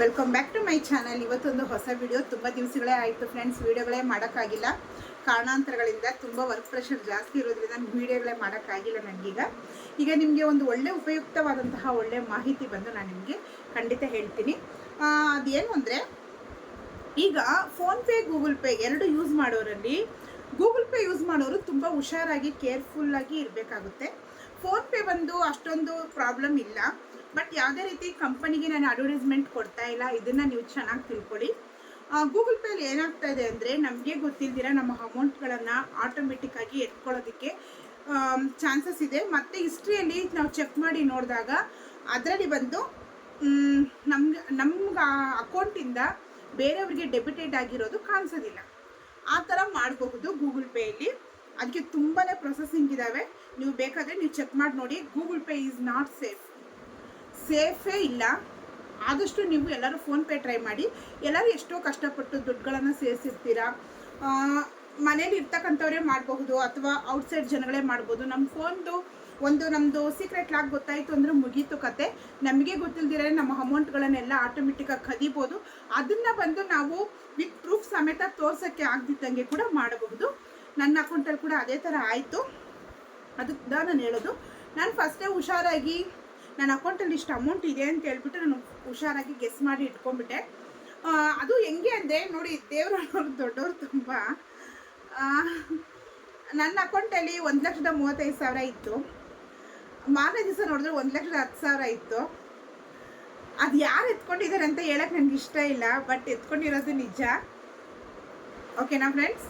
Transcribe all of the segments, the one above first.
Welcome back to my channel ಇವತ್ತೊಂದು ಹೊಸ video ತುಂಬ ದಿವಸಗಳೇ ಆಯಿತು ಫ್ರೆಂಡ್ಸ್ ವೀಡಿಯೋಗಳೇ ಮಾಡೋಕ್ಕಾಗಿಲ್ಲ. ಕಾರಣಾಂತರಗಳಿಂದ ತುಂಬ ವರ್ಕ್ ಪ್ರೆಷರ್ ಜಾಸ್ತಿ ಇರೋದ್ರಿಂದ ವೀಡಿಯೋಗಳೇ ಮಾಡೋಕ್ಕಾಗಿಲ್ಲ ನನಗೀಗ ಈಗ ನಿಮಗೆ ಒಂದು ಒಳ್ಳೆ ಉಪಯುಕ್ತವಾದಂತಹ ಒಳ್ಳೆ ಮಾಹಿತಿ ಬಂದು ನಾನು ನಿಮಗೆ ಖಂಡಿತ ಹೇಳ್ತೀನಿ. ಅದೇನು ಅಂದರೆ, ಈಗ ಫೋನ್ಪೇ ಗೂಗಲ್ ಪೇ ಎರಡು ಯೂಸ್ ಮಾಡೋರಲ್ಲಿ ಗೂಗಲ್ ಪೇ ಯೂಸ್ ಮಾಡೋರು ತುಂಬ ಹುಷಾರಾಗಿ ಕೇರ್ಫುಲ್ಲಾಗಿ ಇರಬೇಕಾಗುತ್ತೆ. ಫೋನ್ಪೇ ಬಂದು ಅಷ್ಟೊಂದು ಪ್ರಾಬ್ಲಮ್ ಇಲ್ಲ. ಬಟ್ ಯಾವುದೇ ರೀತಿ ಕಂಪನಿಗೆ ನಾನು ಅಡ್ವರ್ಟೈಸ್ಮೆಂಟ್ ಕೊಡ್ತಾ ಇಲ್ಲ, ಇದನ್ನು ನೀವು ಚೆನ್ನಾಗಿ ತಿಳ್ಕೊಳ್ಳಿ. ಗೂಗಲ್ ಪೇಲಿ ಏನಾಗ್ತಾ ಇದೆ ಅಂದರೆ ನಮಗೆ ಗೊತ್ತಿಲ್ದಿರ ನಮ್ಮ ಅಮೌಂಟ್ಗಳನ್ನು ಆಟೋಮೆಟಿಕ್ಕಾಗಿ ಎತ್ಕೊಳ್ಳೋದಕ್ಕೆ ಚಾನ್ಸಸ್ ಇದೆ. ಮತ್ತು ಹಿಸ್ಟ್ರಿಯಲ್ಲಿ ನಾವು ಚೆಕ್ ಮಾಡಿ ನೋಡಿದಾಗ ಅದರಲ್ಲಿ ಬಂದು ನಮ್ಗೆ ನಮ್ಗೆ ಅಕೌಂಟಿಂದ ಬೇರೆಯವರಿಗೆ ಡೆಬಿಟೆಡ್ ಆಗಿರೋದು ಕಾಣಿಸೋದಿಲ್ಲ. ಆ ಥರ ಮಾಡಬಹುದು ಗೂಗಲ್ ಪೇಯಲ್ಲಿ ಅದಕ್ಕೆ ತುಂಬಾ ಪ್ರೊಸೆಸಿಂಗ್ ಇದ್ದಾವೆ ನೀವು ಬೇಕಾದರೆ ನೀವು ಚೆಕ್ ಮಾಡಿ ನೋಡಿ. Google Pay is not safe ಸೇಫೇ ಇಲ್ಲ. ಆದಷ್ಟು ನೀವು ಎಲ್ಲರೂ ಫೋನ್ಪೇ ಟ್ರೈ ಮಾಡಿ. ಎಲ್ಲರೂ ಎಷ್ಟೋ ಕಷ್ಟಪಟ್ಟು ದುಡ್ಡುಗಳನ್ನು ಸೇರಿಸಿರ್ತೀರಾ? ಮನೇಲಿ ಇರ್ತಕ್ಕಂಥವ್ರೇ ಮಾಡಬಹುದು ಅಥವಾ ಔಟ್ಸೈಡ್ ಜನಗಳೇ ಮಾಡ್ಬೋದು. ನಮ್ಮ ಫೋನ್ದು ಒಂದು ನಮ್ಮದು ಸೀಕ್ರೆಟ್ ಲಾಕ್ ಗೊತ್ತಾಯಿತು ಅಂದರೆ ಮುಗೀತು ಕತೆ. ನಮಗೆ ಗೊತ್ತಿಲ್ದಿರೇ ನಮ್ಮ ಅಮೌಂಟ್ಗಳನ್ನೆಲ್ಲ ಆಟೋಮೆಟಿಕ್ಕಾಗಿ ಕದಿಬೋದು. ಅದನ್ನು ಬಂದು ನಾವು ವಿತ್ ಪ್ರೂಫ್ ಸಮೇತ ತೋರ್ಸೋಕ್ಕೆ ಆಗದಿದ್ದಂಗೆ ಕೂಡ ಮಾಡಬಹುದು. ನನ್ನ ಅಕೌಂಟಲ್ಲಿ ಕೂಡ ಅದೇ ಥರ ಆಯಿತು. ಅದಕ್ಕೆ ನಾನು ಹೇಳೋದು, ನಾನು ಫಸ್ಟೇ ಹುಷಾರಾಗಿ, ನನ್ನ ಅಕೌಂಟಲ್ಲಿ ಇಷ್ಟು ಅಮೌಂಟ್ ಇದೆ ಅಂತ ಹೇಳ್ಬಿಟ್ಟು ನಾನು ಹುಷಾರಾಗಿ ಗೆಸ್ ಮಾಡಿ ಇಟ್ಕೊಂಡ್ಬಿಟ್ಟೆ. ಅದು ಹೆಂಗೆ ಅಂದೆ, ನೋಡಿ ದೇವ್ರವ್ರು ದೊಡ್ಡವರು ತುಂಬ. ನನ್ನ ಅಕೌಂಟಲ್ಲಿ ಒಂದು ಲಕ್ಷದ ಮೂವತ್ತೈದು ಸಾವಿರ ಇತ್ತು. ಮಾರನೇ ದಿವಸ ನೋಡಿದ್ರೆ ಒಂದು ಲಕ್ಷದ ಹತ್ತು ಸಾವಿರ ಇತ್ತು. ಅದು ಯಾರು ಎತ್ಕೊಂಡಿದ್ದಾರೆ ಅಂತ ಹೇಳಕ್ಕೆ ನನಗೆ ಇಷ್ಟ ಇಲ್ಲ ಬಟ್ ಎತ್ಕೊಂಡಿರೋದು ನಿಜ. ಓಕೆನಾ ಫ್ರೆಂಡ್ಸ್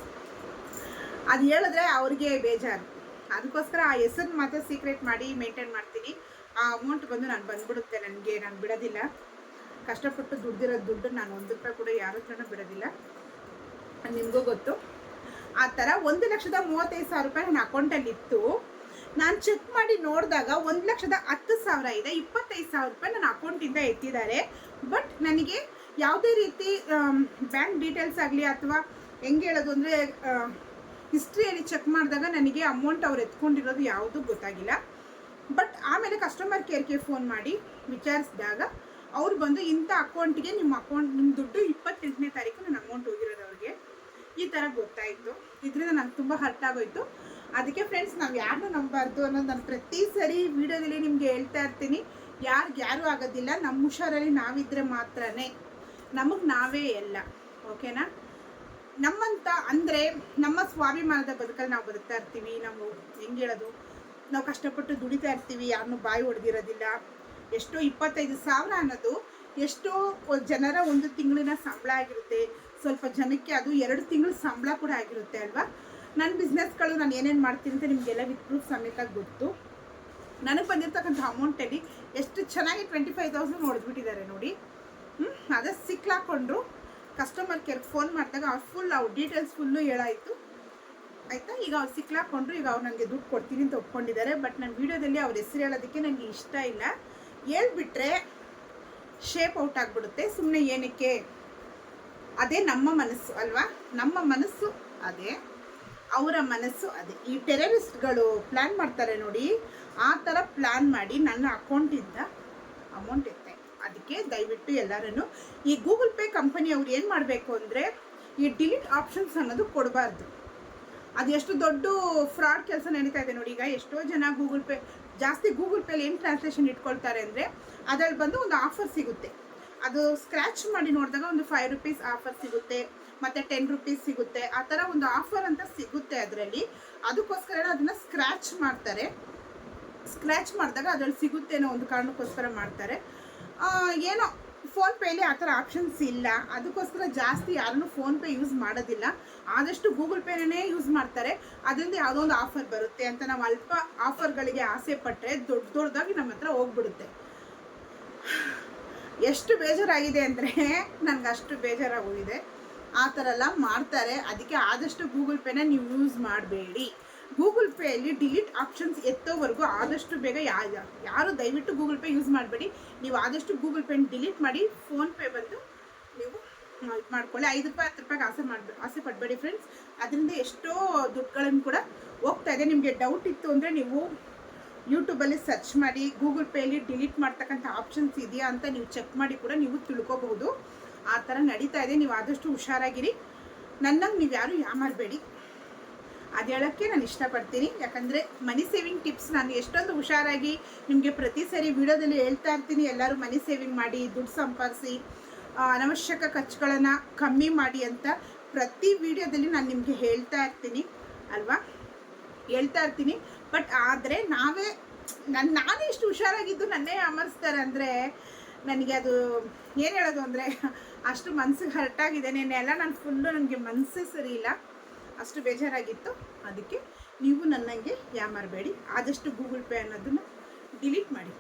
ಅದು ಹೇಳಿದ್ರೆ ಅವ್ರಿಗೆ ಬೇಜಾರು. ಅದಕ್ಕೋಸ್ಕರ ಆ ಹೆಸರು ಮಾತ್ರ ಸೀಕ್ರೆಟ್ ಮಾಡಿ ಮೇಂಟೈನ್ ಮಾಡ್ತೀನಿ. ಆ ಅಮೌಂಟ್ ಬಂದು ನಾನು ಬಂದ್ಬಿಡುತ್ತೆ, ನನಗೆ ನಾನು ಬಿಡೋದಿಲ್ಲ. ಕಷ್ಟಪಟ್ಟು ದುಡ್ಡಿರೋ ದುಡ್ಡು ನಾನು ಒಂದು ರೂಪಾಯಿ ಕೂಡ ಯಾರ ಬಿಡೋದಿಲ್ಲ. ನಿಮಗೂ ಗೊತ್ತು. ಆ ಥರ ಒಂದು ಲಕ್ಷದ ಮೂವತ್ತೈದು ಸಾವಿರ ರೂಪಾಯಿ ನನ್ನ ಅಕೌಂಟಲ್ಲಿ ಇತ್ತು. ನಾನು ಚೆಕ್ ಮಾಡಿ ನೋಡಿದಾಗ ಒಂದು ಲಕ್ಷದ ಹತ್ತು ಸಾವಿರ ಇದೆ, ಇಪ್ಪತ್ತೈದು ಸಾವಿರ ರೂಪಾಯಿ ನನ್ನ ಅಕೌಂಟಿಂದ ಎತ್ತಿದ್ದಾರೆ. ಬಟ್ ನನಗೆ ಯಾವುದೇ ರೀತಿ ಬ್ಯಾಂಕ್ ಡೀಟೇಲ್ಸ್ ಆಗಲಿ ಅಥವಾ ಹೆಂಗೆ ಹೇಳೋದು ಅಂದರೆ ಹಿಸ್ಟ್ರಿಯಲ್ಲಿ ಚೆಕ್ ಮಾಡಿದಾಗ ನನಗೆ ಅಮೌಂಟ್ ಅವ್ರು ಎತ್ಕೊಂಡಿರೋದು ಯಾವುದೂ ಗೊತ್ತಾಗಿಲ್ಲ. ಬಟ್ ಆಮೇಲೆ ಕಸ್ಟಮರ್ ಕೇರ್ಗೆ ಫೋನ್ ಮಾಡಿ ವಿಚಾರಿಸಿದಾಗ ಅವ್ರು ಬಂದು ಇಂಥ ಅಕೌಂಟ್ಗೆ ನಿಮ್ಮ ಅಕೌಂಟ್ ನಿಮ್ಮ ದುಡ್ಡು ಇಪ್ಪತ್ತೆಂಟನೇ ತಾರೀಕು ನನ್ನ ಅಮೌಂಟ್ ಹೋಗಿರೋದು ಅವ್ರಿಗೆ. ಈ ಥರ ಗೊತ್ತಾಯಿತು ಇದರಿಂದ ನಂಗೆ ತುಂಬ ಹರ್ಟ್ ಆಗೋಯಿತು. ಅದಕ್ಕೆ ಫ್ರೆಂಡ್ಸ್ ನಾವು ಯಾರನ್ನೂ ನಂಬಾರ್ದು ಅನ್ನೋದು ನಾನು ಪ್ರತಿ ಸರಿ ವಿಡಿಯೋದಲ್ಲಿ ನಿಮಗೆ ಹೇಳ್ತಾ ಇರ್ತೀನಿ. ಯಾರಿಗೆ ಯಾರೂ ಆಗೋದಿಲ್ಲ. ನಮ್ಮ ಹುಷಾರಲ್ಲಿ ನಾವಿದ್ದರೆ ಮಾತ್ರನೇ. ನಮಗೆ ನಾವೇ ಎಲ್ಲ. ಓಕೆನಾ ನಮ್ಮಂತ, ಅಂದರೆ ನಮ್ಮ ಸ್ವಾಭಿಮಾನದ ಬದುಕಲ್ಲಿ ನಾವು ಬದುಕ್ತಾ ಇರ್ತೀವಿ, ನಾವು ಹೆಂಗೆ ಹೇಳೋದು? ನಾವು ಕಷ್ಟಪಟ್ಟು ದುಡಿತಾ ಇರ್ತೀವಿ, ಯಾರನ್ನೂ ಬಾಯಿ ಹೊಡೆದಿರೋದಿಲ್ಲ ಎಷ್ಟೋ ಇಪ್ಪತ್ತೈದು ಸಾವಿರ ಅನ್ನೋದು ಎಷ್ಟೋ ಜನರ ಒಂದು ತಿಂಗಳಿನ ಸಂಬಳ ಆಗಿರುತ್ತೆ. ಸ್ವಲ್ಪ ಜನಕ್ಕೆ ಅದು ಎರಡು ತಿಂಗಳ ಸಂಬಳ ಕೂಡ ಆಗಿರುತ್ತೆ ಅಲ್ವಾ? ನನ್ನ ಬಿಸ್ನೆಸ್ಗಳು ನಾನು ಏನೇನು ಮಾಡ್ತೀನಿ ಅಂತ ನಿಮಗೆಲ್ಲ ವಿತ್ ಸಮೇತ ಗೊತ್ತು. ನನಗೆ ಬಂದಿರತಕ್ಕಂಥ ಅಮೌಂಟಲ್ಲಿ ಎಷ್ಟು ಚೆನ್ನಾಗಿ ಟ್ವೆಂಟಿ ಫೈವ್ ತೌಸಂಡ್ ಹೊಡೆದ್ಬಿಟ್ಟಿದ್ದಾರೆ ನೋಡಿ. ಹ್ಞೂ ಅದೇ ಸಿಕ್ಲಾಕೊಂಡ್ರು ಕಸ್ಟಮರ್ ಕೇರ್ಗೆ ಫೋನ್ ಮಾಡಿದಾಗ ಅವ್ರು ಫುಲ್ ಅವ್ರ ಡೀಟೇಲ್ಸ್ ಫುಲ್ಲು ಹೇಳಾಯಿತು. ಆಯಿತಾ? ಈಗ ಅವ್ರು ಸಿಕ್ಲಾಕೊಂಡ್ರು, ಈಗ ಅವ್ರು ನನಗೆ ದುಡ್ಡು ಕೊಡ್ತೀನಿ ಅಂತ ಒಪ್ಕೊಂಡಿದ್ದಾರೆ. ಬಟ್ ನನ್ನ ವೀಡಿಯೋದಲ್ಲಿ ಅವ್ರ ಹೆಸರು ಹೇಳೋದಕ್ಕೆ ನನಗೆ ಇಷ್ಟ ಇಲ್ಲ. ಹೇಳ್ಬಿಟ್ರೆ ಶೇಪ್ ಔಟ್ ಆಗಿಬಿಡುತ್ತೆ. ಸುಮ್ಮನೆ ಏನಕ್ಕೆ? ಅದೇ ನಮ್ಮ ಮನಸ್ಸು, ಅಲ್ವಾ? ನಮ್ಮ ಮನಸ್ಸು ಅದೇ. ಅವರ ಮನಸ್ಸು ಅದೇ. ಈ ಟೆರರಿಸ್ಟ್ಗಳು ಪ್ಲ್ಯಾನ್ ಮಾಡ್ತಾರೆ ನೋಡಿ. ಆ ಥರ ಪ್ಲ್ಯಾನ್ ಮಾಡಿ ನನ್ನ ಅಕೌಂಟಿಂದ ಅಮೌಂಟ್ ಅದಕ್ಕೆ ದಯವಿಟ್ಟು ಎಲ್ಲರೂ ಈ ಗೂಗಲ್ ಪೇ ಕಂಪನಿ ಅವ್ರು ಏನು ಮಾಡಬೇಕು ಅಂದರೆ ಈ ಡಿಲೀಟ್ ಆಪ್ಷನ್ಸ್ ಅನ್ನೋದು ಕೊಡಬಾರ್ದು. ಅದು ಎಷ್ಟು ದೊಡ್ಡ ಫ್ರಾಡ್ ಕೆಲಸ ನಡೀತಾ ಇದೆ ನೋಡಿ, ಈಗ ಎಷ್ಟೋ ಜನ ಗೂಗಲ್ ಪೇ, ಜಾಸ್ತಿ ಗೂಗಲ್ ಪೇಲಿ ಏನು ಟ್ರಾನ್ಸ್ಲೇಷನ್ ಇಟ್ಕೊಳ್ತಾರೆ ಅಂದರೆ ಅದರಲ್ಲಿ ಬಂದು ಒಂದು ಆಫರ್ ಸಿಗುತ್ತೆ. ಅದು ಸ್ಕ್ರ್ಯಾಚ್ ಮಾಡಿ ನೋಡಿದಾಗ ಒಂದು ಫೈವ್ ರುಪೀಸ್ ಆಫರ್ ಸಿಗುತ್ತೆ, ಮತ್ತು ಟೆನ್ ರುಪೀಸ್ ಸಿಗುತ್ತೆ, ಆ ಥರ ಒಂದು ಆಫರ್ ಅಂತ ಸಿಗುತ್ತೆ ಅದರಲ್ಲಿ. ಅದಕ್ಕೋಸ್ಕರ ಅದನ್ನು ಸ್ಕ್ರ್ಯಾಚ್ ಮಾಡ್ತಾರೆ. ಸ್ಕ್ರ್ಯಾಚ್ ಮಾಡಿದಾಗ ಅದರಲ್ಲಿ ಸಿಗುತ್ತೆ ಅನ್ನೋ ಒಂದು ಕಾರಣಕ್ಕೋಸ್ಕರ ಮಾಡ್ತಾರೆ. ಏನೋ ಫೋನ್ಪೇಲಿ ಆ ಥರ ಆಪ್ಷನ್ಸ್ ಇಲ್ಲ. ಅದಕ್ಕೋಸ್ಕರ ಜಾಸ್ತಿ ಯಾರನ್ನು ಫೋನ್ಪೇ ಯೂಸ್ ಮಾಡೋದಿಲ್ಲ. ಆದಷ್ಟು ಗೂಗಲ್ ಪೇನೇ ಯೂಸ್ ಮಾಡ್ತಾರೆ. ಅದರಿಂದ ಯಾವುದೋ ಒಂದು ಆಫರ್ ಬರುತ್ತೆ ಅಂತ ನಾವು ಅಲ್ಪ ಆಫರ್ಗಳಿಗೆ ಆಸೆ ಪಟ್ಟರೆ ದೊಡ್ಡ ದೊಡ್ಡದಾಗಿ ನಮ್ಮ ಹತ್ರ ಹೋಗ್ಬಿಡುತ್ತೆ. ಎಷ್ಟು ಬೇಜಾರಾಗಿದೆ ಅಂದರೆ ನನಗೆ ಅಷ್ಟು ಬೇಜಾರಾಗೋಗಿದೆ. ಆ ಥರ ಎಲ್ಲ ಮಾಡ್ತಾರೆ. ಅದಕ್ಕೆ ಆದಷ್ಟು ಗೂಗಲ್ ಪೇನ ನೀವು ಯೂಸ್ ಮಾಡಬೇಡಿ. ಗೂಗಲ್ ಪೇಯಲ್ಲಿ ಡಿಲೀಟ್ ಆಪ್ಷನ್ಸ್ ಎತ್ತೋವರೆಗೂ ಆದಷ್ಟು ಬೇಗ ಯಾ, ಯಾ- ಯಾರು ದಯವಿಟ್ಟು ಗೂಗಲ್ ಪೇ ಯೂಸ್ ಮಾಡಬೇಡಿ. ನೀವು ಆದಷ್ಟು ಗೂಗಲ್ ಪೇನ ಡಿಲೀಟ್ ಮಾಡಿ ಫೋನ್ಪೇ ಬಂದು ನೀವು ಇದು ಮಾಡ್ಕೊಳ್ಳಿ. ಐದು ರೂಪಾಯಿ, ಹತ್ತು ರೂಪಾಯಿಗೆ ಆಸೆ ಮಾಡಬೇಡಿ ಆಸೆ ಪಡಬೇಡಿ ಫ್ರೆಂಡ್ಸ್ ಅದರಿಂದ ಎಷ್ಟೋ ದುಡ್ಡುಗಳನ್ನು ಕೂಡ ಹೋಗ್ತಾ ಇದೆ. ನಿಮಗೆ ಡೌಟ್ ಇತ್ತು ಅಂದರೆ ನೀವು ಯೂಟ್ಯೂಬಲ್ಲಿ ಸರ್ಚ್ ಮಾಡಿ, ಗೂಗಲ್ ಪೇಲಿ ಡಿಲೀಟ್ ಮಾಡ್ತಕ್ಕಂಥ ಆಪ್ಷನ್ಸ್ ಇದೆಯಾ ಅಂತ ನೀವು ಚೆಕ್ ಮಾಡಿ ಕೂಡ ನೀವು ತಿಳ್ಕೊಬಹುದು. ಆ ಥರ ನಡೀತಾ ಇದೆ. ನೀವು ಆದಷ್ಟು ಹುಷಾರಾಗಿರಿ. ನನ್ನಂಗೆ ನೀವು ಯಾರು ಯಾಮಾರಬೇಡಿ ಅದು ಹೇಳೋಕ್ಕೆ ನಾನು ಇಷ್ಟಪಡ್ತೀನಿ. ಯಾಕಂದರೆ ಮನಿ ಸೇವಿಂಗ್ ಟಿಪ್ಸ್ ನಾನು ಎಷ್ಟೊಂದು ಹುಷಾರಾಗಿ ನಿಮಗೆ ಪ್ರತಿ ಸರಿ ವಿಡಿಯೋದಲ್ಲಿ ಹೇಳ್ತಾ ಇರ್ತೀನಿ. ಎಲ್ಲರೂ ಮನಿ ಸೇವಿಂಗ್ ಮಾಡಿ, ದುಡ್ಡು ಸಂಪಾದಿಸಿ ಅನವಶ್ಯಕ ಖರ್ಚುಗಳನ್ನು ಕಮ್ಮಿ ಮಾಡಿ ಅಂತ ಪ್ರತಿ ವಿಡಿಯೋದಲ್ಲಿ ನಾನು ನಿಮಗೆ ಹೇಳ್ತಾ ಇರ್ತೀನಿ. ಅಲ್ವಾ? ಹೇಳ್ತಾ ಇರ್ತೀನಿ. ಬಟ್ ಆದರೆ ನಾವೇ ನನ್ನ ನಾನೇ ಇಷ್ಟು ಹುಷಾರಾಗಿದ್ದು ನನ್ನೇ ಅಮರ್ಸ್ತಾರೆ ಅಂದರೆ ನನಗೆ ಅದು ಏನು ಹೇಳೋದು ಅಂದರೆ ಅಷ್ಟು ಮನ್ಸಿಗೆ ಹರ್ಟಾಗಿದೆ ನೆನ್ನೆಲ್ಲ ನಾನು ಫುಲ್ಲು ನನಗೆ ಮನಸ್ಸೇ ಸರಿ ಇಲ್ಲ. ಅಷ್ಟು ಬೇಜಾರಾಗಿತ್ತು. ಅದಕ್ಕೆ ನೀವು ನನ್ನಂಗೆ ಯಾಮಾರಬೇಡಿ ಆದಷ್ಟು ಗೂಗಲ್ ಪೇ ಅನ್ನೋದನ್ನು ಡಿಲೀಟ್ ಮಾಡಿ.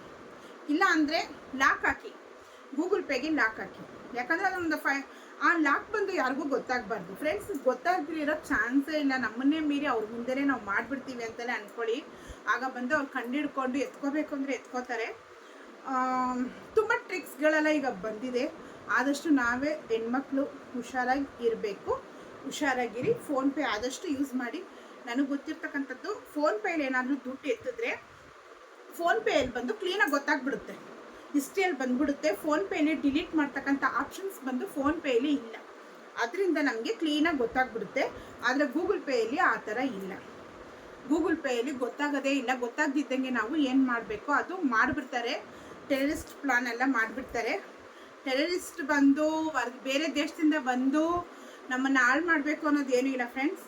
ಇಲ್ಲ ಅಂದರೆ ಲಾಕ್ ಹಾಕಿ. ಗೂಗಲ್ ಪೇಗೆ ಲಾಕ್ ಹಾಕಿ. ಯಾಕಂದರೆ ಅದೊಂದು ಫೈ, ಆ ಲಾಕ್ ಬಂದು ಯಾರಿಗೂ ಗೊತ್ತಾಗಬಾರ್ದು. ಫ್ರೆಂಡ್ಸ್, ಗೊತ್ತಾಗ್ದಿರೋ ಚಾನ್ಸೇ ಇಲ್ಲ. ನಮ್ಮನ್ನೇ ಮೀರಿ ಅವ್ರ ಮುಂದೆನೇ ನಾವು ಮಾಡಿಬಿಡ್ತೀವಿ ಅಂತಲೇ ಅಂದ್ಕೊಳ್ಳಿ ಆಗ ಬಂದು ಅವ್ರು ಕಂಡಿಡ್ಕೊಂಡು ಎತ್ಕೋಬೇಕು ಅಂದರೆ ಎತ್ಕೋತಾರೆ. ತುಂಬ ಟ್ರಿಕ್ಸ್ಗಳೆಲ್ಲ ಈಗ ಬಂದಿದೆ. ಆದಷ್ಟು ನಾವೇ ಹೆಣ್ಮಕ್ಳು ಹುಷಾರಾಗಿ ಇರಬೇಕು. ಹುಷಾರಾಗಿರಿ. ಫೋನ್ಪೇ ಆದಷ್ಟು ಯೂಸ್ ಮಾಡಿ. ನನಗೆ ಗೊತ್ತಿರ್ತಕ್ಕಂಥದ್ದು ಫೋನ್ಪೇಲಿ ಏನಾದರೂ ದುಡ್ಡು ಎತ್ತಿದ್ರೆ ಫೋನ್ಪೇಯಲ್ಲಿ ಬಂದು ಕ್ಲೀನಾಗಿ ಗೊತ್ತಾಗ್ಬಿಡುತ್ತೆ. ಹಿಸ್ಟ್ರಿಯಲ್ಲಿ ಬಂದ್ಬಿಡುತ್ತೆ. ಫೋನ್ಪೇಲಿ ಡಿಲೀಟ್ ಮಾಡ್ತಕ್ಕಂಥ ಆಪ್ಷನ್ಸ್ ಬಂದು ಫೋನ್ಪೇಲಿ ಇಲ್ಲ. ಅದರಿಂದ ನಮಗೆ ಕ್ಲೀನಾಗಿ ಗೊತ್ತಾಗ್ಬಿಡುತ್ತೆ. ಆದರೆ ಗೂಗಲ್ ಪೇಯಲ್ಲಿ ಆ ಥರ ಇಲ್ಲ. ಗೂಗಲ್ ಪೇಯಲ್ಲಿ ಗೊತ್ತಾಗೋದೇ ಇಲ್ಲ. ಗೊತ್ತಾಗ್ದಿದ್ದಂಗೆ ನಾವು ಏನು ಮಾಡಬೇಕು? ಅದು ಮಾಡಿಬಿಡ್ತಾರೆ. ಟೆರರಿಸ್ಟ್ ಪ್ಲಾನ್ ಎಲ್ಲ ಮಾಡಿಬಿಡ್ತಾರೆ. ಟೆರರಿಸ್ಟ್ ಬಂದು ಬೇರೆ ದೇಶದಿಂದ ಬಂದು ನಮ್ಮನ್ನು ಹಾಳು ಮಾಡಬೇಕು ಅನ್ನೋದು ಏನೂ ಇಲ್ಲ ಫ್ರೆಂಡ್ಸ್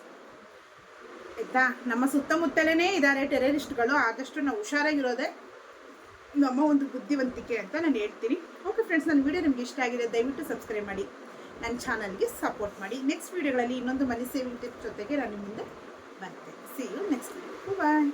ಆಯಿತಾ? ನಮ್ಮ ಸುತ್ತಮುತ್ತಲೇ ಇದ್ದಾರೆ ಟೆರರಿಸ್ಟ್ಗಳು ಆದಷ್ಟು ನಾವು ಹುಷಾರಾಗಿರೋದೆ ನಮ್ಮ ಒಂದು ಬುದ್ಧಿವಂತಿಕೆ ಅಂತ ನಾನು ಹೇಳ್ತೀನಿ. ಓಕೆ ಫ್ರೆಂಡ್ಸ್ ನನ್ನ ವಿಡಿಯೋ ನಿಮ್ಗೆ ಇಷ್ಟ ಆಗಿದೆ, ದಯವಿಟ್ಟು ಸಬ್ಸ್ಕ್ರೈಬ್ ಮಾಡಿ. ನನ್ನ ಚಾನಲ್ಗೆ ಸಪೋರ್ಟ್ ಮಾಡಿ. ನೆಕ್ಸ್ಟ್ ವೀಡಿಯೋಗಳಲ್ಲಿ ಇನ್ನೊಂದು ಮನಿ ಸೇವಿಂಗ್ ಟಿಪ್ ಜೊತೆಗೆ ನಾನು ಮುಂದೆ ಬರ್ತೇನೆ. C you next bye